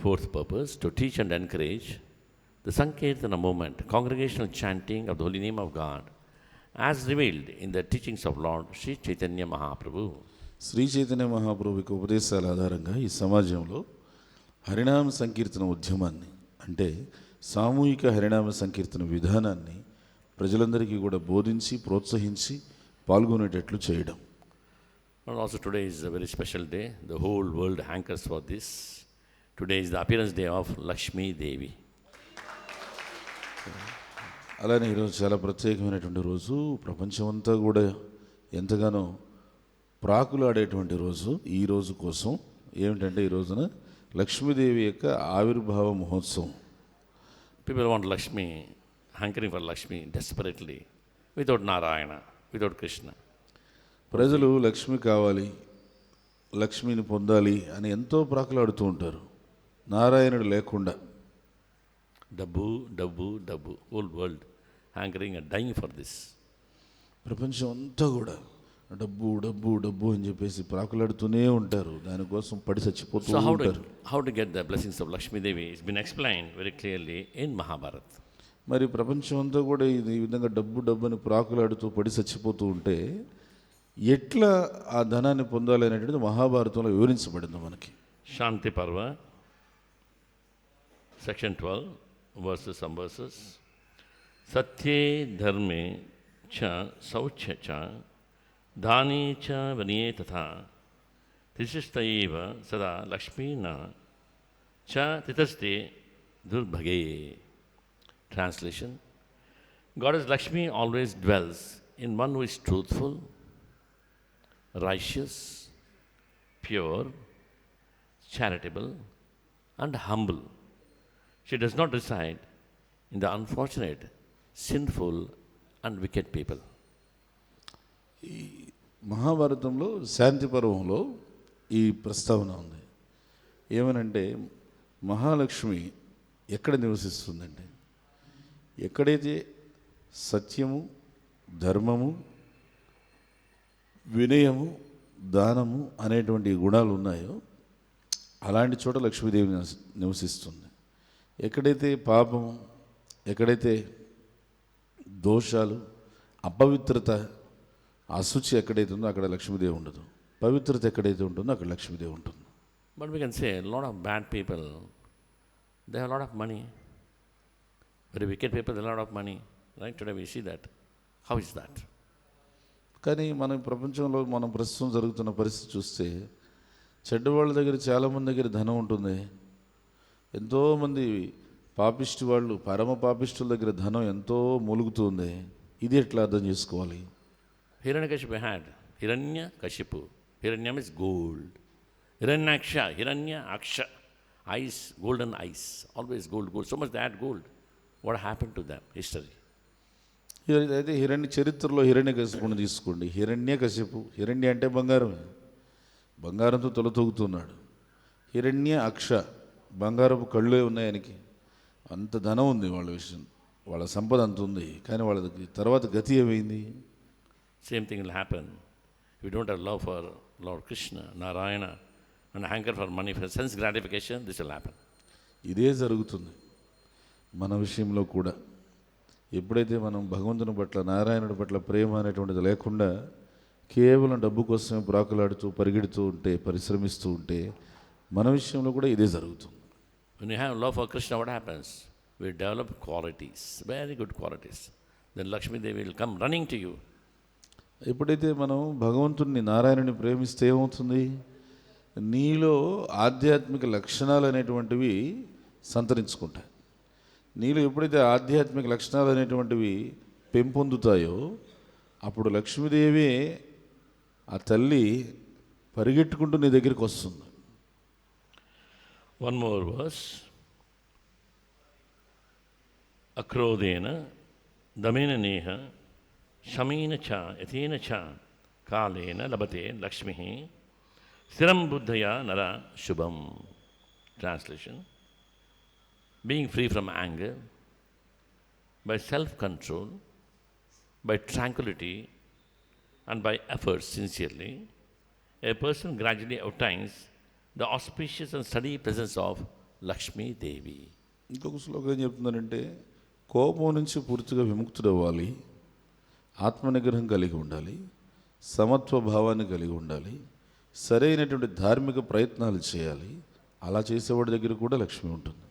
Fourth purpose to teach and encourage the Sankirtana movement, congregational chanting of the holy name of God, as revealed in the teachings of Lord Sri Chaitanya Mahaprabhu. Shri Chaitanya మహాప్రభుకి ఉపదేశాల ఆధారంగా ఈ సమాజంలో హరినామ సంకీర్తన ఉద్యమాన్ని అంటే సామూహిక హరినామ సంకీర్తన విధానాన్ని ప్రజలందరికీ కూడా బోధించి ప్రోత్సహించి పాల్గొనేటట్లు చేయడం And also today is a very special day. The whole world hankers for this. Today is the appearance day of Lakshmidevi అలానే ఈరోజు చాలా ప్రత్యేకమైనటువంటి రోజు. ప్రపంచమంతా కూడా ఎంతగానో ప్రాకులు ఆడేటువంటి రోజు ఈ రోజు కోసం. ఏమిటంటే ఈ రోజున లక్ష్మీదేవి యొక్క ఆవిర్భావ మహోత్సవం. People want Lakshmi hankering for Lakshmi desperately without Narayana without Krishna ప్రజలు లక్ష్మి కావాలి లక్ష్మిని పొందాలి అని ఎంతో ప్రాకులాడుతూ ఉంటారు. నారాయణుడు లేకుండా. డబ్బు డబ్బు డబ్బు. All world hankering and dying for this ప్రపంచం అంతా కూడా డబ్బు డబ్బు డబ్బు అని చెప్పేసి ప్రాకులాడుతూనే ఉంటారు. దానికోసం పడి చచ్చిపోతూ హౌ ఉంటారు. How to get the blessings of Lakshmidevi it's been explain very clearly in Mahabharat మరి ప్రపంచం అంతా కూడా ఇది ఈ విధంగా డబ్బు డబ్బు అని ప్రాకులాడుతూ పడి చచ్చిపోతూ ఉంటే ఎట్లా ఆ ధనాన్ని పొందాలి అనేటువంటిది మహాభారతంలో వివరించబడింది మనకి. Shanti Parva section 12, verses some verses. Satye dharme cha sauchya cha dhani cha vaniye tatha tisistaiva sada lakshmi na cha titaste durbhage. Translation Goddess Lakshmi always dwells in one who is truthful, righteous, pure, charitable, and humble. Does not not in the unfortunate sinful and wicked people ఈ మహాభారతంలో శాంతి పర్వంలో ఈ ప్రస్తావన ఉంది. ఏమనంటే మహాలక్ష్మి ఎక్కడ నివసిస్తుందండి ఎక్కడైతే సత్యము ధర్మము వినయము దానము అనేటువంటి గుణాలు ఉన్నాయో అలాంటి చోట లక్ష్మీదేవి నివసిస్తుంది. ఎక్కడైతే పాపము ఎక్కడైతే దోషాలు అపవిత్రత అశుచి ఎక్కడైతే ఉందో అక్కడ లక్ష్మీదేవి ఉండదు పవిత్రత ఎక్కడైతే ఉంటుందో అక్కడ లక్ష్మీదేవి ఉంటుంది But we can say a lot of bad people, they have a lot of money. Very wicked people, they have a lot of money. Right? Today we see that. How is that? కానీ మన ప్రపంచంలో మనం ప్రస్తుతం జరుగుతున్న పరిస్థితి చూస్తే చెడ్డవాళ్ళ దగ్గర చాలామంది దగ్గర ధనం ఉంటుంది ఎంతోమంది పాపిస్టు వాళ్ళు పరమ పాపిస్టుల దగ్గర ధనం ఎంతో ములుగుతుంది. ఇది ఎట్లా అర్థం చేసుకోవాలి? హిరణ్య Kashipu had Hiranya Kashipu. హిరణ్యం is gold Hiranyaksha హిరణ్య అక్ష. Eyes gold and eyes always gold gold so much that gold what happen to them history అయితే హిరణ్య చరిత్రలో హిరణ్య కశిపుని తీసుకోండి. హిరణ్య కశిపు. హిరణ్య అంటే బంగారం బంగారంతో తొలతూగుతున్నాడు. హిరణ్య అక్ష. బంగారపు కళ్ళే ఉన్నాయి ఆయనకి. అంత ధనం ఉంది వాళ్ళ విషయం. వాళ్ళ సంపద అంత ఉంది. కానీ వాళ్ళకి తర్వాత గతి ఏమైంది? Thing will happen. If you don't have love for Lord Krishna, Narayana, and hanker for money for sense gratification, this will happen. ఇదే జరుగుతుంది. మన విషయంలో కూడా. ఎప్పుడైతే మనం భగవంతుని పట్ల నారాయణుడి పట్ల ప్రేమ అనేటువంటిది లేకుండా కేవలం డబ్బు కోసమే ప్రాకులాడుతూ పరిగెడుతూ ఉంటే పరిశ్రమిస్తూ ఉంటే మన విషయంలో కూడా ఇదే జరుగుతుంది. When you have love for Krishna, what happens? We develop qualities, very good qualities. Then Lakshmi Devi will come running to you. ఎప్పుడైతే మనం భగవంతుడిని నారాయణుని ప్రేమిస్తే ఏమవుతుంది నీలో ఆధ్యాత్మిక లక్షణాలు అనేటువంటివి సంతరించుకుంటాయి నీలో ఎప్పుడైతే ఆధ్యాత్మిక లక్షణాలు అనేటువంటివి పెంపొందుతాయో అప్పుడు లక్ష్మీదేవి ఆ తల్లి పరిగెట్టుకుంటూ నీ దగ్గరికి వస్తుంది one more verse. Akrodena, Damena Neha, Shamina Cha, Yathena Cha, Kalena Labate Lakshmihi, Stiram Buddhaya Nara Shubham. Translation Being free from anger, by self control, by tranquility, and by effort sincerely, a person gradually obtains the auspicious and steady presence of Lakshmi Devi. ఇంకొక శ్లోకం ఏం చెప్తున్నారంటే కోపం నుంచి పూర్తిగా విముక్తుడవ్వాలి ఆత్మనిగ్రహం కలిగి ఉండాలి సమత్వ భావాన్ని కలిగి ఉండాలి సరైనటువంటి ధార్మిక ప్రయత్నాలు చేయాలి అలా చేసేవాడి దగ్గర కూడా లక్ష్మి ఉంటుంది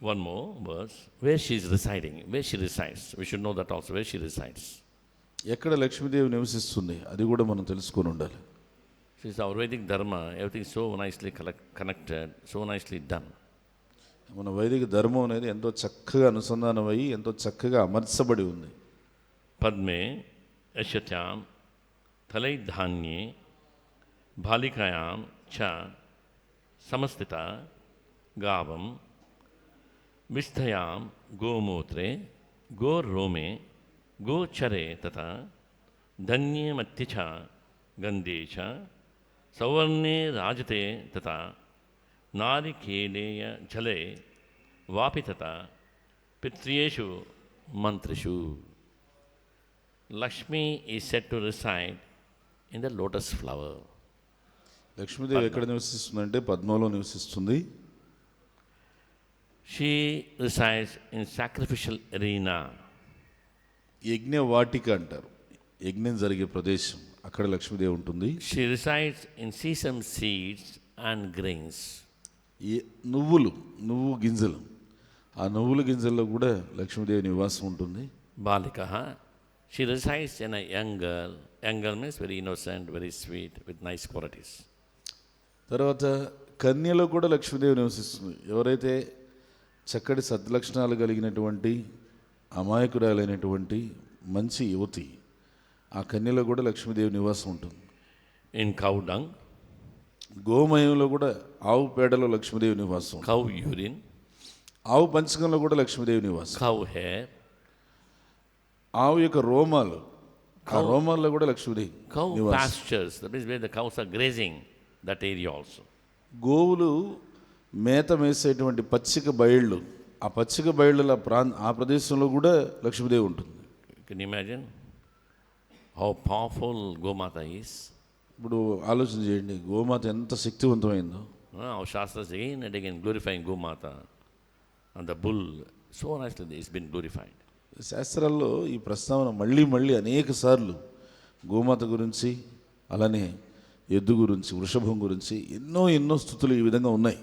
One more verse, where she is residing, where she resides. We should know that also, where she resides. ఎక్కడ లక్ష్మీదేవి నివసిస్తుంది అది కూడా మనం తెలుసుకొని ఉండాలి Since Ayurvedic Dharma, everything is so nicely connected, so nicely done. మన వైదిక ధర్మం అనేది ఎంతో చక్కగా అనుసంధానం అయ్యి ఎంతో చక్కగా అమర్చబడి ఉంది పద్మే యశత్యాం తలై ధాన్యే బాలికాయాం చ సమస్థిత గావం విస్థయాం గోమూత్రే గోరోమే గోచరే తథా ధన్యేమత్య గంధే చ సౌవర్ణే రాజతే తత నారికేళేయ జలే వాపి తత పిత్రియేషు మంత్రిషు. Lakshmi is set to reside in the lotus flower Lakshmidevi ఎక్కడ నివసిస్తుందంటే పద్మలో నివసిస్తుంది. She resides in sacrificial arena యజ్ఞవాటిక అంటారు. యజ్ఞం జరిగే ప్రదేశం అక్కడ లక్ష్మీదేవి ఉంటుంది She resides in sesame seeds and grains. ఈ నువ్వులు నువ్వు గింజలు ఆ నువ్వుల గింజల్లో కూడా లక్ష్మీదేవి నివాసం ఉంటుంది Balikaha. She resides in a young girl. Young girl means very innocent, very sweet, with nice qualities. తర్వాత కన్యలో కూడా లక్ష్మీదేవి నివసిస్తుంది ఎవరైతే చక్కటి సద్లక్షణాలు కలిగినటువంటి అమాయకురాలైనటువంటి మంచి యువతి ఆ కన్యలో కూడా లక్ష్మీదేవి నివాసం ఉంటుంది. Cow dung, గోమయంలో కూడా ఆవు పేడలో లక్ష్మీదేవి నివాసం cow urine, ఆవు పంచకంలో కూడా లక్ష్మీదేవి నివాసం cow hair, ఆవు యొక్క రోమాలు ఆ రోమాల్లో కూడా లక్ష్మీదేవి నివాసం pastures, that means where the cows are grazing, that area also. గోవులు మేత మేసేటువంటి పచ్చిక బయళ్ళు ఆ పచ్చిక బయళ్ళ ప్రాంత ఆ ప్రదేశంలో కూడా లక్ష్మీదేవి ఉంటుంది. Can you how powerful Gomata is ఇప్పుడు ఆలోచన చేయండి గోమాత ఎంత శక్తివంతమైందో. Shastra again and again glorifying గోమాత. And the bull so nicest is been glorified శాస్త్రాల్లో ఈ ప్రస్తావన మళ్ళీ మళ్ళీ అనేక సార్లు గోమాత గురించి అలానే ఎద్దు గురించి వృషభం గురించి ఎన్నో ఎన్నో స్థుతులు ఈ విధంగా ఉన్నాయి.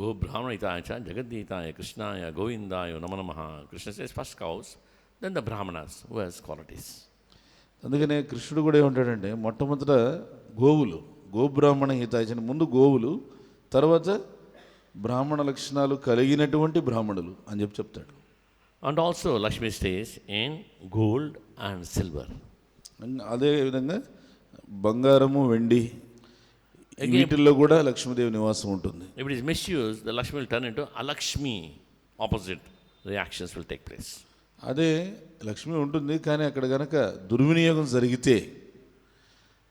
గో బ్రాహ్మణ బ్రాహ్మణితాయ జగద్గీతాయ కృష్ణాయ గోవిందాయ నమ నమ. First cows then the Brahmanas who has qualities అందుకనే కృష్ణుడు కూడా ఏమంటాడంటే మొట్టమొదట గోవులు గోబ్రాహ్మణ హితాచిన ముందు గోవులు తర్వాత బ్రాహ్మణ లక్షణాలు కలిగినటువంటి బ్రాహ్మణులు అని చెప్పి చెప్తాడు. And also Lakshmi stays in gold and silver అదేవిధంగా బంగారము వెండి వీటిల్లో కూడా లక్ష్మీదేవి నివాసం ఉంటుంది. ఇప్పుడు is misuse the Lakshmi turn into Alakshmi opposite reactions will take place అదే లక్ష్మి ఉంటుంది కానీ అక్కడ గనక దుర్వినియోగం జరిగితే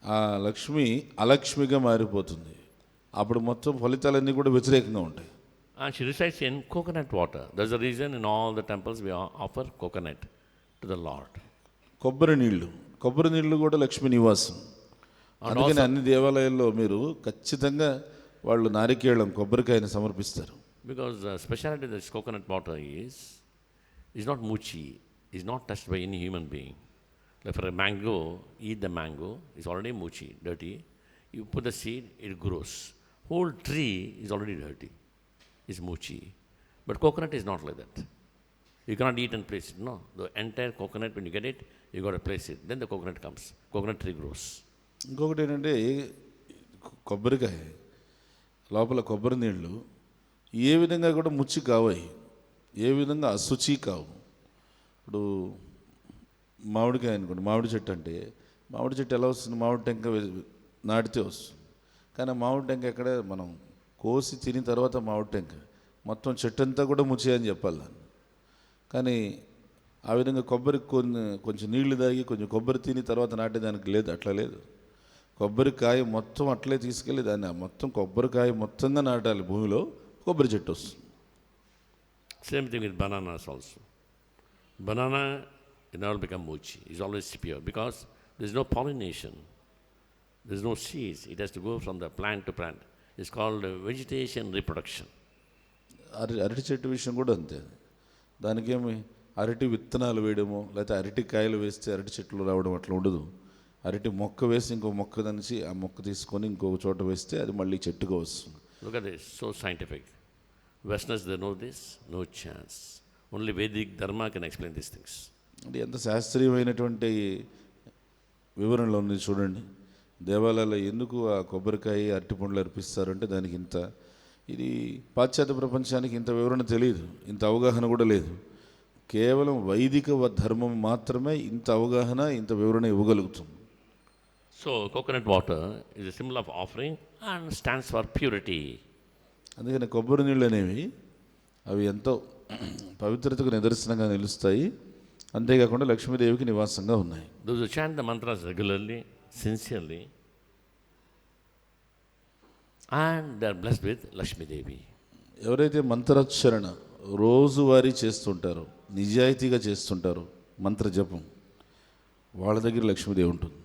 ఆ లక్ష్మి అలక్ష్మిగా మారిపోతుంది. అప్పుడు మొత్తం ఫలితాలన్నీ కూడా వ్యతిరేకంగా ఉంటాయి. And she resides in coconut water. A reason in all the temples we o- offer coconut to the Lord. కొబ్బరి నీళ్ళు కొబ్బరి నీళ్ళు కూడా లక్ష్మి నివాసం. అందుకని అన్ని దేవాలయాల్లో మీరు ఖచ్చితంగా వాళ్ళు నారికేళం కొబ్బరికాయని సమర్పిస్తారు. The speciality of this coconut water is, is not muchi, is not touched by any human being. Like for a mango, eat the mango, it's already muchi, dirty. You put the seed, it grows. Whole tree is already dirty, it's muchi. But coconut is not like that. You cannot eat and place it. No, the entire coconut, when you get it, you got to place it. Then the coconut comes. Coconut tree grows. ఇంకొకటి ఏంటంటే కొ- కొబ్బరికాయ లోపల కొబ్బరి నీళ్ళు ఏ విధంగా కూడా ముచ్చి కావాయి ఏ విధంగా అశుచి కావు. ఇప్పుడు మామిడికాయ అనుకోండి మామిడి చెట్టు అంటే మామిడి చెట్టు ఎలా వస్తుంది? మామిడి టెంక నాటితే వస్తుంది. కానీ మామిడి టెంక ఎక్కడ? మనం కోసి తిని తర్వాత మామిడి టెంక. మొత్తం చెట్టు అంతా కూడా ముచ్చేయని అని చెప్పాలి దాన్ని. కానీ ఆ విధంగా కొబ్బరికి కొన్ని కొంచెం నీళ్ళు తాగి కొంచెం కొబ్బరి తిని తర్వాత నాటేదానికి లేదు అట్లా లేదు. కొబ్బరికాయ మొత్తం అట్లే తీసుకెళ్ళి దాన్ని ఆ మొత్తం కొబ్బరికాయ మొత్తంగా నాటాలి. భూమిలో కొబ్బరి చెట్టు వస్తుంది. Same thing with bananas also. Banana it never become mochi. It's always pure because there's no pollination. There's no seeds. It has to go from the plant to plant. is called uh, vegetation reproduction. అరటి అరటి చెట్టు విషయం కూడా అంతే దానికేమి అరటి విత్తనాలు వేయడము లేకపోతే అరటి కాయలు వేస్తే అరటి చెట్లు రావడం అట్లా ఉండదు అరటి మొక్క వేసి ఇంకో మొక్క దంచి ఆ మొక్క తీసుకొని ఇంకో చోట వేస్తే అది మళ్ళీ చెట్టుగా వస్తుంది Look at this, so scientific. Westerners, they know this? No chance. Only Vedic Dharma can explain these things. అంటే ఎంత శాస్త్రీయమైనటువంటి వివరణలు ఉంది చూడండి దేవాలయాల్లో ఎందుకు ఆ కొబ్బరికాయ అరటి పండ్లు అర్పిస్తారంటే దానికి ఇంత ఇది పాశ్చాత్య ప్రపంచానికి ఇంత వివరణ తెలియదు ఇంత అవగాహన కూడా లేదు కేవలం వైదిక వ- ధర్మం మాత్రమే ఇంత అవగాహన ఇంత వివరణ ఇవ్వగలుగుతుంది So, coconut water is a symbol of offering and stands for purity. అందుకని కొబ్బరి నీళ్ళు అనేవి అవి ఎంతో పవిత్రతకు నిదర్శనంగా నిలుస్తాయి. అంతేకాకుండా లక్ష్మీదేవికి నివాసంగా ఉన్నాయి. Sincerely, and they are blessed with Lakshmi Devi. ఎవరైతే మంత్రోచ్చరణ రోజువారీ చేస్తుంటారో నిజాయితీగా చేస్తుంటారో మంత్ర జపం వాళ్ళ దగ్గర లక్ష్మీదేవి ఉంటుంది.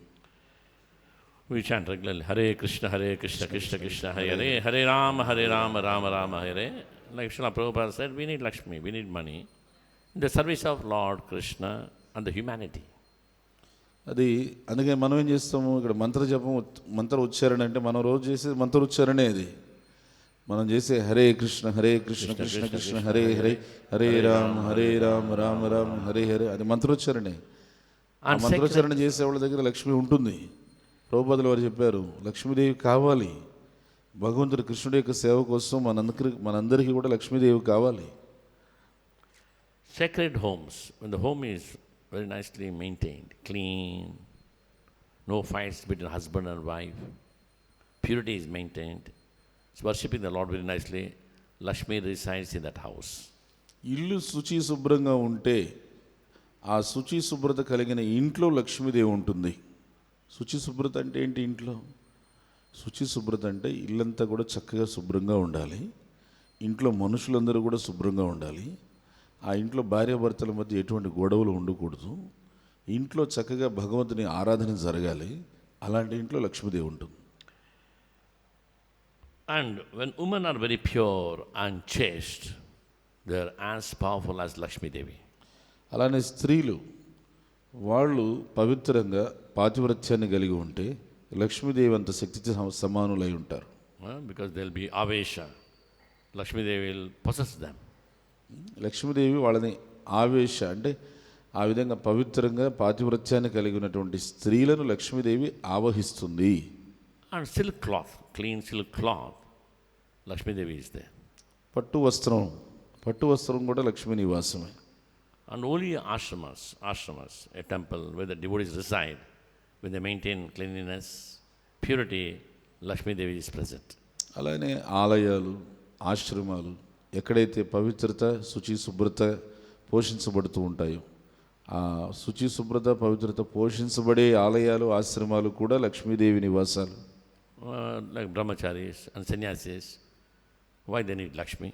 We chant regularly Hare Krishna, Hare Krishna, Krishna Krishna, Hare Hare, Hare Rama, Hare Rama, Rama Rama, Hare. Like Srila Prabhupada said, we need Lakshmi, we need money in the service of Lord Krishna and the humanity. అది అందుకే మనం ఏం చేస్తాము ఇక్కడ మంత్ర జపం మంత్ర ఉచ్చారణ అంటే మనం రోజు చేసేది మంత్ర ఉచ్చారణే అది మనం చేసే హరే కృష్ణ హరే కృష్ణ కృష్ణ కృష్ణ హరే హరే హరే రామ హరే రామ రామ రామ హరే హరే అది మంత్రోచ్చారణే మంత్రోచ్చారణ చేసే వాళ్ళ దగ్గర లక్ష్మి ఉంటుంది ప్రభుపదులు వారు చెప్పారు లక్ష్మీదేవి కావాలి. భగవంతుడు కృష్ణుడి యొక్క సేవ కోసం మనందరి మనందరికీ కూడా లక్ష్మీదేవి కావాలి. Sacred homes the home is very nicely maintain clean no fights between husband and wife purity is maintained worship in the Lord very nicely Lakshmi resides in that house ఇల్లు శుచి శుభ్రంగా ఉంటే ఆ శుచి శుభ్రత కలిగిన ఇంట్లో లక్ష్మీదేవి ఉంటుంది. శుచి శుభ్రత అంటే ఏంటి ఇంట్లో? శుచి శుభ్రత అంటే ఇల్లంతా కూడా చక్కగా శుభ్రంగా ఉండాలి. ఇంట్లో మనుషులందరూ కూడా శుభ్రంగా ఉండాలి. ఆ ఇంట్లో భార్యాభర్తల మధ్య ఎటువంటి గొడవలు ఉండకూడదు. ఇంట్లో చక్కగా భగవంతుని ఆరాధన జరగాలి. అలాంటి ఇంట్లో లక్ష్మీదేవి ఉంటుంది. When women are very pure and chaste, they are as powerful as Lakshmi Devi. అలానే స్త్రీలు వాళ్ళు పవిత్రంగా పాతివ్రత్యాన్ని కలిగి ఉంటే లక్ష్మీదేవి అంత శక్తికి సమ- సమానులై ఉంటారు they'll be avesha. Lakshmi Devi will possess them. Lakshmidevi వాళ్ళని ఆవేశ అంటే ఆ విధంగా పవిత్రంగా పాతివ్రత్యాన్ని కలిగి ఉన్నటువంటి స్త్రీలను Lakshmidevi ఆవహిస్తుంది cloth, clean silk cloth, Lakshmi Devi is there. పట్టు వస్త్రం పట్టు వస్త్రం కూడా Lakshmi నివాసమే And only ashramas, ashramas, a temple where the devotees reside, when they maintain cleanliness, purity, Lakshmi Devi is present. అలానే ఆలయాలు ఆశ్రమాలు ఎక్కడైతే పవిత్రత శుచి శుభ్రత పోషించబడుతూ ఉంటాయో ఆ శుచి శుభ్రత పవిత్రత పోషించబడే ఆలయాలు ఆశ్రమాలు కూడా లక్ష్మీదేవి నివాసాలు Uh, like brahmacharis and sannyasis, why they need Lakshmi?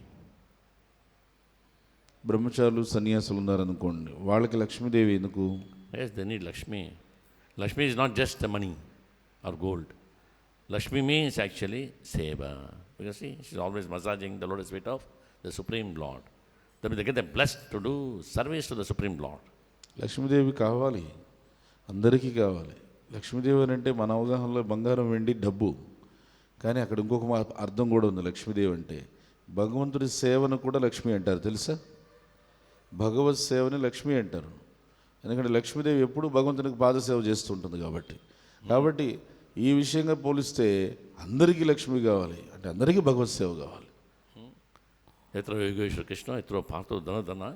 బ్రహ్మచారులు సన్యాసులు ఉన్నారనుకోండి వాళ్ళకి లక్ష్మీదేవి ఎందుకు? Yes then Lakshmi Lakshmi. Lakshmi is not just the money or gold Lakshmi means actually seva. Because she always massaging the Lord's feet of the supreme Lord the మీ దగ్గర the blessed to do service to the supreme Lord Lakshmidevi కావాలి. అందరికీ కావాలి. లక్ష్మీదేవి అని అంటే మన అవగాహనలో బంగారం వెండి డబ్బు. కానీ అక్కడ ఇంకొక అర్థం కూడా ఉంది లక్ష్మీదేవి అంటే. భగవంతుడి సేవను కూడా లక్ష్మి అంటారు తెలుసా? భగవత్ సేవని లక్ష్మి అంటారు. ఎందుకంటే లక్ష్మీదేవి ఎప్పుడూ భగవంతునికి పాదసేవ చేస్తుంటుంది కాబట్టి. కాబట్టి ఈ విషయంగా పోలిస్తే అందరికీ లక్ష్మి కావాలి. అంటే అందరికీ భగవత్ సేవ కావాలి. Krishna, Yatra Partho Dhanadhana,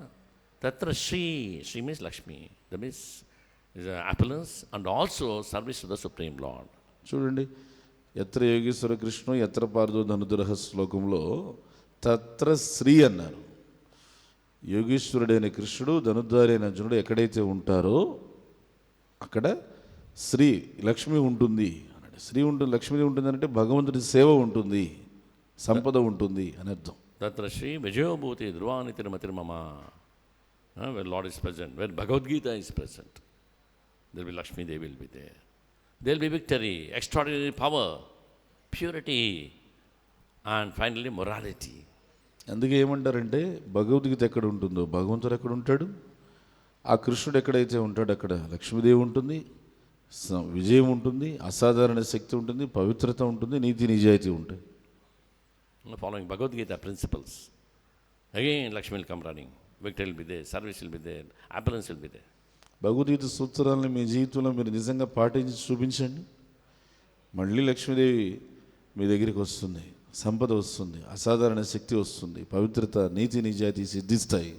Tatra Sri, Sri means Lakshmi. That means is an appellance and also service to the Supreme Lord. చూడండి. ఎత్ర యోగేశ్వర కృష్ణ ఎత్ర పార్దో ధనుదురహ శ్లోకంలో తత్ర శ్రీ అన్నారు. యోగేశ్వరుడైన కృష్ణుడు ధనుద్ధారైన అర్జునుడు ఎక్కడైతే ఉంటారో అక్కడ శ్రీ లక్ష్మి ఉంటుంది అన్నట్టు శ్రీ ఉంటుంది లక్ష్మిది ఉంటుంది అంటే భగవంతుడి సేవ ఉంటుంది సంపద ఉంటుంది అని అర్థం. తత్ర శ్రీ విజయభూతి ధ్రువాని తిరుమతి where Lord is present where Bhagavad Gita is present there'll be Lakshmidevi will be there there'll be victory extraordinary power purity and finally morality అందుకే ఏమంటారంటే భగవద్గీత ఎక్కడ ఉంటుందో భగవంతుడు ఎక్కడ ఉంటాడు? ఆ కృష్ణుడు ఎక్కడైతే ఉంటాడో అక్కడ లక్ష్మీదేవి ఉంటుంది విజయం ఉంటుంది అసాధారణ శక్తి ఉంటుంది పవిత్రత ఉంటుంది నీతి నిజాయితీ ఉంటాయి running. Victory will be there, service will be there, abundance will be there. Bhagavad Gita సూత్రాలను మీ జీవితంలో మీరు నిజంగా పాటించి చూపించండి. మళ్ళీ లక్ష్మీదేవి మీ దగ్గరికి వస్తుంది. సంపద వస్తుంది అసాధారణ శక్తి వస్తుంది పవిత్రత నీతి నిజాతి సిద్ధిస్తాయి.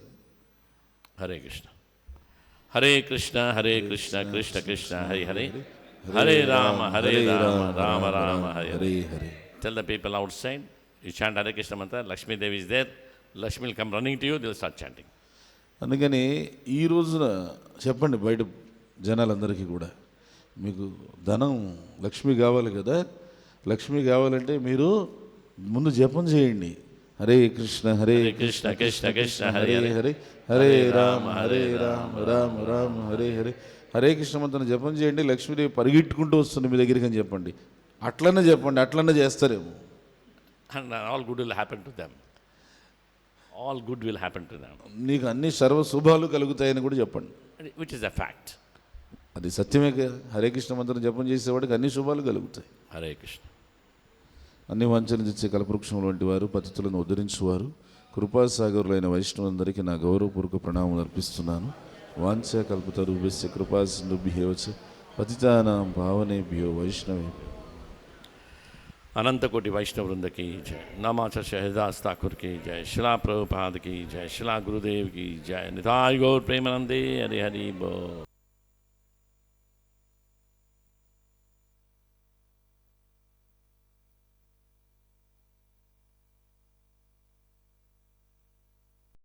Hare Krishna. Hare Krishna Hare Krishna Krishna Krishna Hari Hari Hare. Rama Hare Rama Rama Rama Hare Hari tell the people outside ఈ చాంట్ హరే కృష్ణ అంతా Lakshmidevi is there Lakshmi come running to you till start chanting అందుకని ఈ రోజున చెప్పండి బయట జనాలందరికీ కూడా. మీకు ధనం లక్ష్మి కావాలి కదా లక్ష్మి కావాలంటే మీరు ముందు జపం చేయండి. Hare Krishna Hare Krishna Krishna, Hare Hare. Hare Hare. Rama Hare Rama. Rama Rama Hare Hare. Hare Krishna మంత్రం జపం చేయండి లక్ష్మీదేవి పరిగెట్టుకుంటూ వస్తుంది మీ దగ్గరికి అని చెప్పండి. అట్లనే చెప్పండి అట్లనే చేస్తారేమో. And all good will happen to them. All good will happen to them, నీకు అన్ని సర్వ శుభాలు కలుగుతాయని కూడా చెప్పండి. Which is a fact. అది సత్యమే కదా. హరే కృష్ణ మంత్రం జపం చేసేవాడికి అన్ని శుభాలు కలుగుతాయి. Hare Krishna. అన్ని వంచన తెచ్చే కల్పవృక్షం వంటి వారు పతితులను ఉద్ధరించువారు. కృపాసాగరులైన వైష్ణవులందరికీ నా గౌరవపూర్వక ప్రణామం అర్పిస్తున్నాను. వాంఛ కల్పతరుభ్యస్య కృపాసింధుభ్యోచ పతితానాం బియో వైష్ణవే. అనంతకోటి వైష్ణవృందకి జయ నమాచ శహదాస్ ఠాకూర్కి జయ శిలా ప్రభుపాద్కి జయ శిలా గురుదేవికి జయ నితాయ్ గౌర్ ప్రేమానందే. హరి హరి బో.